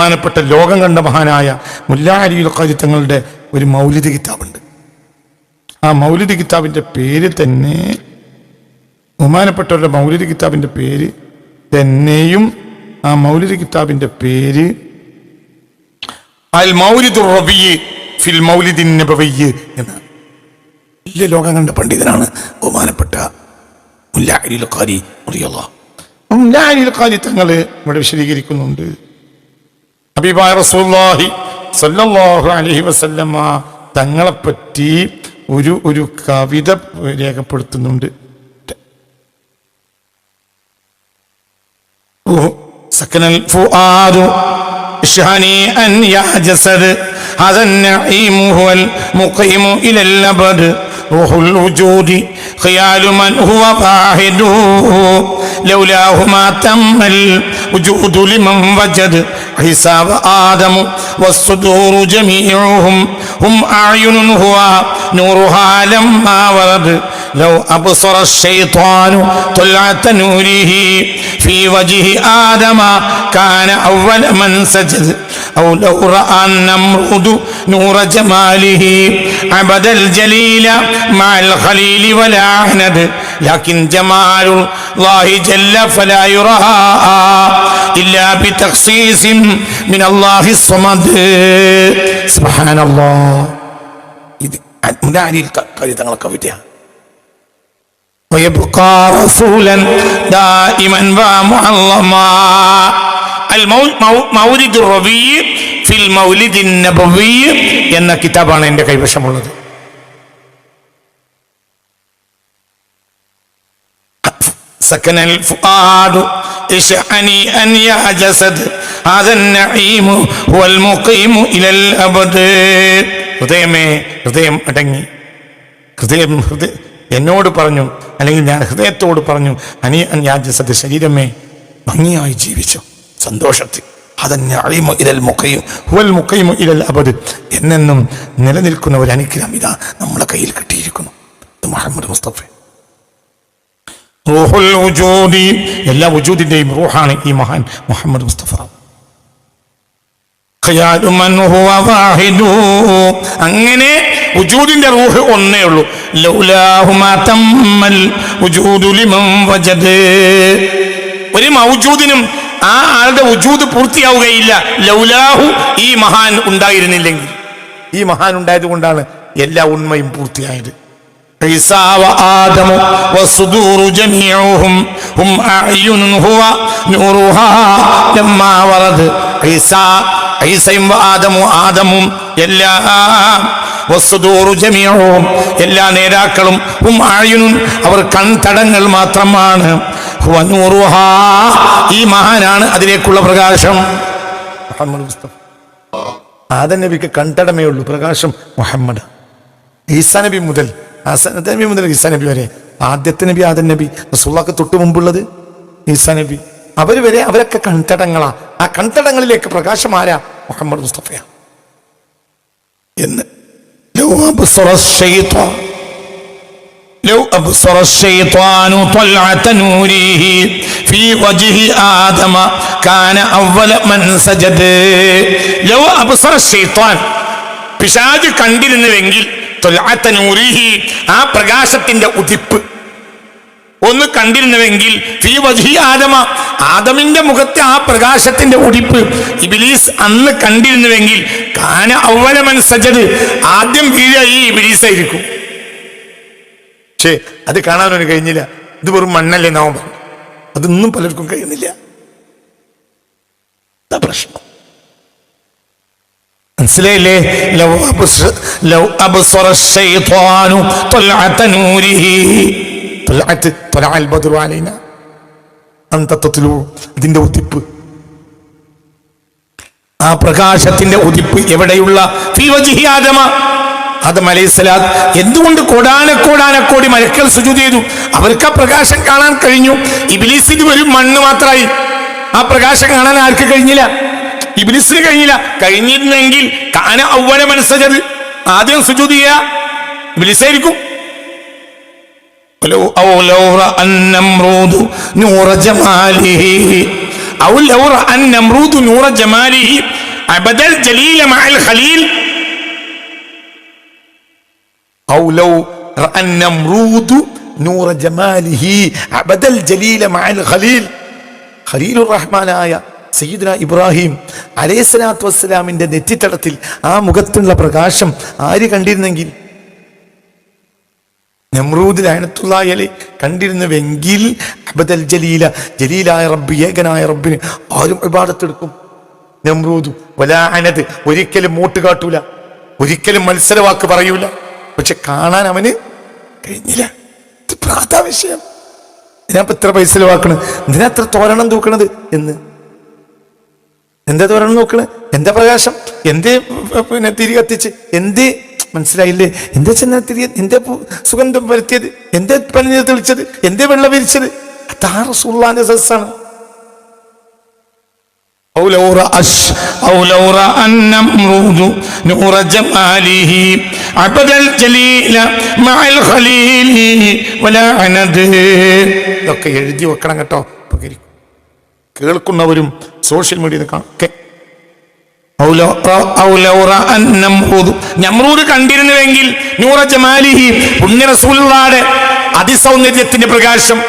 ബഹുമാനപ്പെട്ട ലോകം കണ്ട മഹാനായ മുല്ലാ അലിയുൽ തങ്ങളുടെ ഒരു മൗലിദ് കിതാബുണ്ട്. ആ മൗലിദ് കിതാബിന്റെ പേര് തന്നെ ബഹുമാനപ്പെട്ടവരുടെ മൗലിദ് കിതാബിന്റെ പേര് തന്നെയും ആ മൗലിദ് കിതാബിന്റെ പേര് അൽ മൗലിദുർ ഫിൽ മൗലിദിൻ എന്നാണ്. വലിയ ലോകം കണ്ട പണ്ഡിതനാണ് ബഹുമാനപ്പെട്ട മുല്ലാ അലിയുൽ ഖാരി മുല്ലാ തങ്ങൾ ഇവിടെ വിശദീകരിക്കുന്നുണ്ട്. ഹബീബായ റസൂലുള്ളാഹി സല്ലല്ലാഹു അലൈഹി വസല്ലമ തങ്ങളെപ്പറ്റി ഒരു ഒരു കവിത രേഖപ്പെടുത്തുന്നുണ്ട് سكن الفؤاد هنيئا يا جسد هذا النعيم هو المقيم إلى الأبد روح الوجود خيال من هو واحد لولاه ما تم الوجود لمن وجد عيسى وآدم والصدور جميعهم هم أعين هو نورها لما ورد لو أبصر الشيطان طلعة نوره في وجه آدم كان أول من سجد أو لو رأى النمرود نور جماله عبد الجليل مع الخليل ولا عند لكن جمال الله جل فلا يرى إلا بتخصيص من الله الصمد سبحان الله ഇത് മുനാരിയിൽ കവി തങ്ങളെ കവിതയാണ് ويبقى رسولا دائما ومعظما المول- مو- مولد الربيع في المولد النبوي എന്ന കിതാബാണ് എൻ്റെ കൈവശമുള്ളത് سكن الفؤاد اشعني أن يا جسد هذا النعيم هو المقيم إلى الأبد ഹൃദയമേ ഹൃദയം അടങ്ങി ഹൃദയം ഹൃദയ എന്നോട് പറഞ്ഞു അല്ലെങ്കിൽ ഞാൻ ഹൃദയത്തോട് പറഞ്ഞു അനി അന്യാജസത് ശരീരമേ ഭംഗിയായി ജീവിച്ചു സന്തോഷത്തിൽ. എന്നെന്നും നിലനിൽക്കുന്ന ഒരു അനുഗ്രഹം ഇതാ നമ്മളെ കയ്യിൽ കിട്ടിയിരിക്കുന്നു. മുഹമ്മദ് മുസ്തഫ. റൂഹുൽ എല്ലാ ഉജൂദിന്റെയും റൂഹാണ് ഈ മഹാൻ മുഹമ്മദ് മുസ്തഫ. അങ്ങനെ റൂഹ് ഒന്നേ ഉള്ളൂ. ഒരു മൗജൂദിനും ആ ആളുടെ ഉജൂത് പൂർത്തിയാവുകയില്ല. ലൗലാഹു ഈ മഹാൻ ഉണ്ടായിരുന്നില്ലെങ്കിൽ. ഈ മഹാൻ ഉണ്ടായത് കൊണ്ടാണ് എല്ലാ ഉണ്മയും പൂർത്തിയായത്. എല്ലാ എല്ലാ നേതാക്കളും അവർ കൺതടങ്ങൾ മാത്രമാണ്. ഈ മഹാനാണ് അതിലേക്കുള്ള പ്രകാശം. മുഹമ്മദ് മുസ്തഫ. ആദ നബിക്ക് കണ്ടടമേ ഉള്ളൂ. പ്രകാശം മുഹമ്മദ്. ഈസാ നബി മുതൽ നബി മുതൽ ഈസാ നബി വരെ. ആദ്യത്തെ നബി ആദൻ നബി റസൂള്ളക്ക് തൊട്ട് മുമ്പുള്ളത് ഈസാ നബി. അവർ വരെ അവരൊക്കെ കൺതടങ്ങളാ ആ കൺതടങ്ങളിലേക്ക് പ്രകാശം ആരാ? മുഹമ്മദ് മുസ്തഫയാ. എന്ന്. لو أبصر الشيطان طلعة نوره في وجه آدم كان أول من سجد لو أبصر الشيطان പിശാജ് കണ്ടിരുന്നുവെങ്കിൽ തൊലാത്ത നൂറിഹി ആ പ്രകാശത്തിന്റെ ഉദിപ്പ് ഒന്ന് കണ്ടിരുന്നുവെങ്കിൽ ഫീ വജി ആദമ ആദമിന്റെ മുഖത്തെ ആ പ്രകാശത്തിന്റെ ഉടിപ്പ് ഇബിലീസ് അന്ന് കണ്ടിരുന്നുവെങ്കിൽ കാന അവലമൻ സജത് ആദ്യം വീഴ ഈ ഇബിലീസായിരിക്കും പക്ഷേ അത് കാണാനൊന്നും കഴിഞ്ഞില്ല. ഇത് വെറും മണ്ണല്ലേ നാവും അതൊന്നും പലർക്കും കഴിയുന്നില്ല. പ്രശ്നം. മനസ്സിലായില്ലേ? ഉതിപ്പ്. ആ പ്രകാശത്തിന്റെ ഉതിപ്പ് എവിടെയുള്ള? ആദം അലൈഹിസ്സലാം എന്തുകൊണ്ട് കോടി മരക്കൽ സുജൂത് ചെയ്തു? അവർക്ക് ആ പ്രകാശം കാണാൻ കഴിഞ്ഞു. ഇബിലിസിന് ഒരു മണ്ണ് മാത്രമായി. ആ പ്രകാശം കാണാൻ ആർക്ക് കഴിഞ്ഞില്ല? ഇബിലിസിന് കഴിഞ്ഞില്ല. കഴിഞ്ഞിരുന്നെങ്കിൽ കാന ഔവന മനസ്സജത്. ആദ്യം സുജൂത് ചെയ്യുക ഇബിലിസായിരിക്കും ജമാലിഹി. അബദൽ ജലീല മഅൽ ഖലീൽ. റഹ്മാനായ സയ്യിദ്ന ഇബ്രാഹിം അലൈഹിസ്സലാത്തു വസ്സലാമിന്റെ നെറ്റിത്തടത്തിൽ ആ മുഖത്തുള്ള പ്രകാശം ആര് കണ്ടിരുന്നെങ്കിൽ? നമ്രൂദ് ലയനത്തുള്ളായലെ കണ്ടിരുന്നുവെങ്കിൽ അബദൽ ജലീല ജലീലായ റബ്ബ് ഏകനായ റബ്ബിന് ആരും വിവാദത്തെടുക്കും നമ്രൂദ് വലാ അനത് ഒരിക്കലും മൂട്ട് കാട്ടൂല ഒരിക്കലും മത്സരവാക്ക് പറയൂല. പക്ഷെ കാണാൻ അവന് കഴിഞ്ഞില്ല. ഇത് പ്രാധാ ഞാൻ ഇതിനപ്പം ഇത്ര പൈസ ചെലവാക്കണ്. എന്തിനാ അത്ര തോരണം തൂക്കണത് എന്ന്? എന്താ തോരണം നോക്കണ്? എന്താ പ്രകാശം? എന്തേ പിന്നെ തിരി കത്തിച്ച്? എന്തേ? മനസ്സിലായില്ലേ? എന്താ ചെന്ന തിരി എന്തേ സുഗന്ധം വരുത്തിയത് എന്തേ പനി തെളിച്ചത്? എന്തേ വെള്ളം വിരിച്ചത്? അതാ റസൂള്ളാന്റെ സസ്സാണ് أو لو رأش أو لو رأى النمرود نور جماله عبد الجليل مع الخليل ولا عند ഇതൊക്കെ എഴുതി വെക്കണം കേട്ടോ ഉപകരിക്കും കേൾക്കുന്നവരും സോഷ്യൽ മീഡിയയിൽ കാണാം നമ്രൂദ് കണ്ടിരുന്നുവെങ്കിൽ നൂറ ജമാലിഹി പുണ്യ റസൂലുള്ളാടെ അതിസൗന്ദര്യത്തിന്റെ പ്രകാശം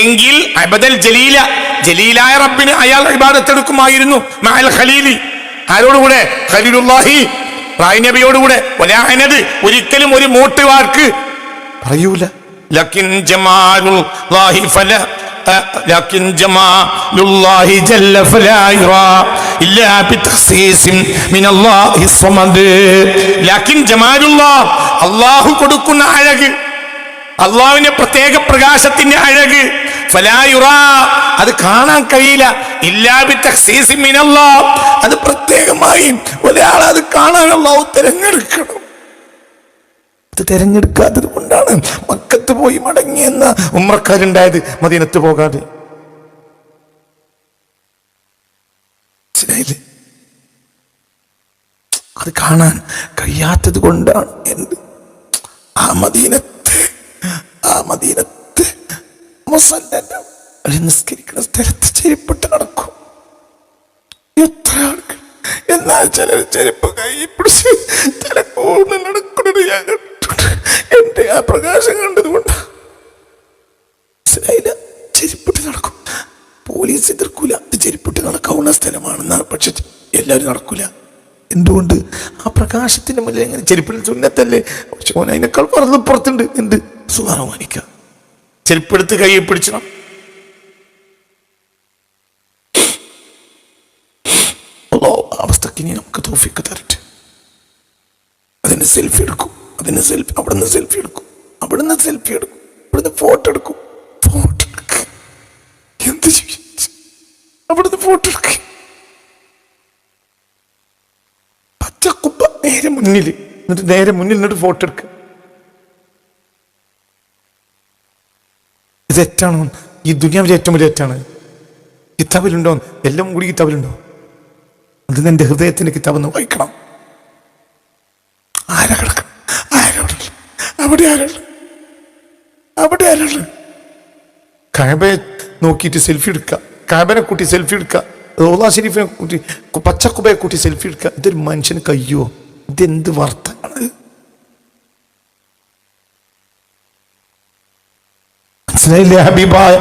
എങ്കിൽ അബദൽ ജലീല ജലീലായ റബ്ബിന് അയാൾ ഇബാദത്തെടുക്കുമായിരുന്നു. മഅൽ ഖലീലി. ആരോടുകൂടെ? ഖലീലുല്ലാഹി റായിനബിയോടുകൂടെ ഒരാനത് ഒരിക്കലും ഒരു മൂട്ട് വാർക്ക് പറയൂല. ലക്കിൻ ജമാലുൽ ലാഹി ഫല ലക്കിൻ ജമാലുല്ലാഹി ജല്ല ഇല്ലാ മിനല്ലാഹി ലക്കിൻ ജമാലുല്ലാഹ് അല്ലാഹു കൊടുക്കുന്ന അഴക് അള്ളാഹുവിന്റെ പ്രത്യേക പ്രകാശത്തിന്റെ അഴക് അത് കാണാൻ കഴിയില്ല. അത് പ്രത്യേകമായി ഒരാൾ അത് കാണാനുള്ള തിരഞ്ഞെടുക്കണം. അത് തിരഞ്ഞെടുക്കാത്തത് കൊണ്ടാണ് മക്കത്ത് പോയി മടങ്ങിയെന്ന ഉമ്രക്കാരുണ്ടായത് മദീനത്ത് പോകാതെ. അത് കാണാൻ കഴിയാത്തത് കൊണ്ടാണ് എന്ത്? ആ മദീനത്ത് ആ മദീനത്ത് നിസ്കരിക്കുന്ന സ്ഥലത്ത് ചെരിപ്പിട്ട് നടക്കും. എത്ര ആൾക്കാർ എന്നാൽ ചിലർ ചെരുപ്പ് കൈ പിടിച്ച് തലക്കൂട് നടക്കുന്നത് ഞാൻ കണ്ടിട്ടുണ്ട്. എന്റെ ആ പ്രകാശം കണ്ടതുകൊണ്ട് മനസ്സിലായില്ല ചെരുപ്പിട്ട് നടക്കും. പോലീസ് എതിർക്കൂല. ഇത് ചെരുപ്പിട്ട് നടക്കാവുന്ന സ്ഥലമാണെന്നാണ് പക്ഷെ എല്ലാവരും നടക്കൂല. എന്തുകൊണ്ട്? ആ പ്രകാശത്തിന്റെ മുന്നിൽ എങ്ങനെ ചെരുപ്പിൽ സുന്നത്തല്ലേ? പക്ഷെ ഓൻ അതിനേക്കാൾ പറന്ന് പുറത്തുണ്ട്. എന്ത്? സുഖാനോ മാനിക്ക. ചെരുപ്പെടുത്ത് കൈ പിടിച്ചണം. അവസ്ഥക്ക് ഇനി നമുക്ക് തോഫിക്ക് തരട്ടെ. അതിന് സെൽഫി എടുക്കും. അതിന് സെൽഫി അവിടുന്ന് സെൽഫി എടുക്കും. അവിടുന്ന് സെൽഫി എടുക്കും. ഇവിടുന്ന് ഫോട്ടോ എടുക്കും. ഫോട്ടോ എടുക്കും. എന്ത് ചെയ്യും? അവിടുന്ന് ഫോട്ടോ എടുക്കും. പച്ചക്കുപ്പ നേരെ മുന്നിൽ എന്നിട്ട് നേരെ മുന്നിൽ നിന്നിട്ട് ഫോട്ടോ എടുക്കുക ഇത് തെറ്റാണോ? ഈ ദുനിയാവിലെ ഏറ്റവും വലിയ തെറ്റാണ്. കിതാബിലുണ്ടോ എല്ലാം കൂടി കിതാബിലുണ്ടോ അത് എന്റെ ഹൃദയത്തിന്റെ കിതാബ് ഒന്ന് വായിക്കണം. കാബയെ നോക്കിയിട്ട് സെൽഫി എടുക്കുക കാബനെ കൂട്ടി സെൽഫി എടുക്കുക റോളാ ഷെരീഫിനെ കൂട്ടി പച്ചക്കുബയെ കൂട്ടി സെൽഫി എടുക്കുക ഇതൊരു മനുഷ്യന് കയ്യോ? ഇതെന്ത് വാർത്തയാണ് മനസ്സിലായില്ലേ ഹബീബായ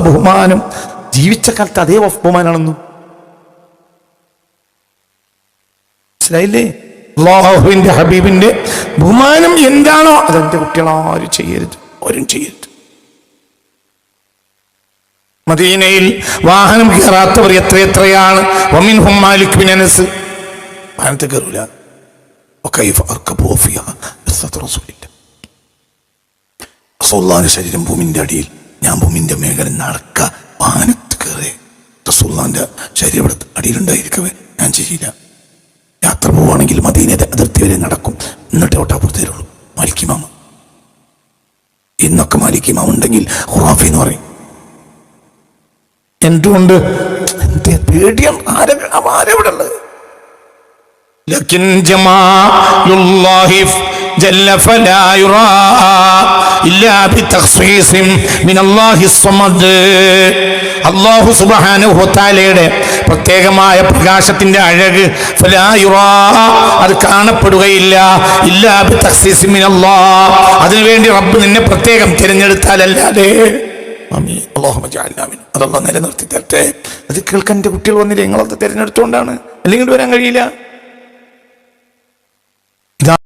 ബഹുമാനം ജീവിച്ച കാലത്ത് അതേ ബഹുമാനാണെന്നും. മനസ്സിലായില്ലേ? അള്ളാഹുവിന്റെ ഹബീബിന്റെ ബഹുമാനം എന്താണോ അതെന്റെ കുട്ടികൾ ആരും ചെയ്യരുത്. ആരും ചെയ്യരുത്. മദീനയിൽ വാഹനം കയറാത്തവർ എത്രയെത്രയാണ്? വമിൻ ഹും ബിൻ അനസ്. വാഹനത്തിൽ കയറൂല. റസൂള്ളാന്റെ ശരീരം ഭൂമിന്റെ അടിയിൽ ഞാൻ ഭൂമിന്റെ മേഖല നടക്ക വാനത്ത് കയറി. റസൂള്ളാന്റെ ശരീരം ഇവിടെ അടിയിലുണ്ടായിരിക്കവേ ഞാൻ ചെയ്യില്ല. യാത്ര പോവുകയാണെങ്കിൽ മദീനയുടെ അതിർത്തി വരെ നടക്കും. എന്നിട്ട് ഒട്ടാപ്പുറത്ത് തരുള്ളൂ മാലിക്കിമാമ ഇന്നൊക്കെ മാലിക്കിമാമ ഉണ്ടെങ്കിൽ ഹുറാഫി എന്ന് പറയും. എന്തുകൊണ്ട്? പേടിയാണ്? ആരെ ആരെവിടെ ഉള്ളത്? لكن جمال الله جل فلا يرى إلا بتخصيص من الله الصمد അള്ളാഹു സുബ്ഹാനഹു തആലയുടെ പ്രത്യേകമായ പ്രകാശത്തിന്റെ അഴക് ഫലാ യുറാ അത് കാണപ്പെടുകയില്ല ഇല്ലാ ബിതഖ്സീസ് മിനല്ലാഹ് അതിനുവേണ്ടി റബ്ബ് നിന്നെ പ്രത്യേകം തിരഞ്ഞെടുത്താലല്ലാതെ ആമീൻ അല്ലാഹുമ്മ ജഅൽനാ മിൻ അതല്ലാഹ് നിലനിർത്തി തരട്ടെ അത് കേൾക്കാൻ എൻ്റെ കുട്ടികൾ വന്നില്ല നിങ്ങളത് തിരഞ്ഞെടുത്തുകൊണ്ടാണ് അല്ലെങ്കിൽ വരാൻ കഴിയില്ല ഇതാണ്